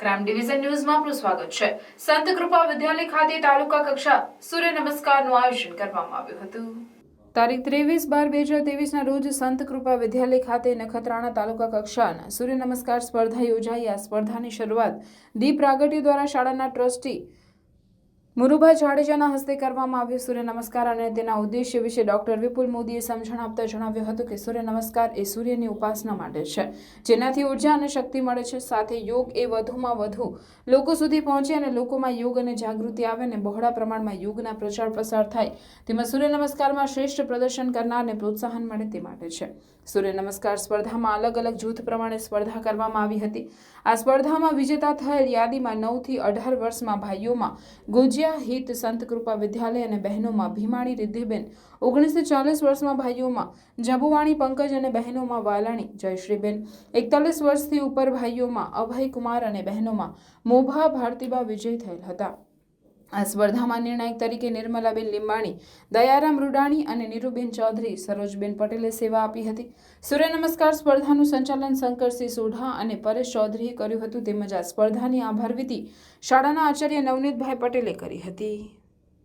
Prime division ન્યૂઝમાં આપનું સ્વાગત છે. સંત કૃપા વિદ્યાલય ખાતે તાલુકા કક્ષા સૂર્ય નમસ્કારનું આયોજન કરવામાં આવ્યું હતું. તારીખ ત્રેવીસ બાર બે હજાર ત્રેવીસના રોજ સંત કૃપા વિદ્યાલય ખાતે નખત્રાણા તાલુકા કક્ષાના સૂર્ય નમસ્કાર સ્પર્ધા યોજાઈ. આ સ્પર્ધાની શરૂઆત દીપ પ્રાગટ્ય દ્વારા શાળાના ટ્રસ્ટી મુરુભા જાડેજાના હસ્તે કરવામાં આવ્યો સૂર્ય નમસ્કાર અને તેના ઉદ્દેશ્ય વિશે ડોક્ટર વિપુલ મોદીએ સમજણ આપતા જણાવ્યું હતું કે સૂર્ય નમસ્કાર એ સૂર્યની ઉપાસના માટે છે. જેનાથી ઊર્જા અને શક્તિ મળે છે. સાથે યોગ એ વધુમાં વધુ લોકો સુધી પહોંચે અને લોકોમાં યોગ અને જાગૃતિ આવે અને બહોળા પ્રમાણમાં યોગના પ્રચાર પ્રસાર થાય. તેમાં સૂર્ય નમસ્કારમાં શ્રેષ્ઠ પ્રદર્શન કરનારને પ્રોત્સાહન મળે તે માટે છે. સૂર્ય નમસ્કાર સ્પર્ધામાં અલગ અલગ જૂથ પ્રમાણે સ્પર્ધા કરવામાં આવી હતી. આ સ્પર્ધામાં વિજેતા થયેલ યાદીમાં નવથી અઢાર વર્ષમાં ભાઈઓમાં ગુજિયા હિત, સંત કૃપા વિદ્યાલય અને બહેનોમાં ભીમાણી રિદ્ધિબેન. ઓગણીસો ચાલીસ વર્ષમાં ભાઈઓમાં જબુવાણી પંકજ અને બહેનોમાં વાલાણી, જયશ્રીબેન. એકતાલીસ વર્ષથી ઉપર ભાઈઓમાં અભય કુમાર અને બહેનોમાં મોભા, ભારતીબા વિજય થયેલ હતા. આ સ્પર્ધામાં નિર્ણાયક તરીકે નિર્મલાબેન લીંબાણી, દયારામ રૂડાણી અને નીરુબેન ચૌધરી સરોજબેન પટેલે સેવા આપી હતી. સૂર્ય નમસ્કાર સ્પર્ધાનું સંચાલન શંકરસિંહ સોઢા અને પરેશ ચૌધરીએ કર્યું હતું. તેમજ આ સ્પર્ધાની આભાર શાળાના આચાર્ય નવનીતભાઈ પટેલે કરી હતી.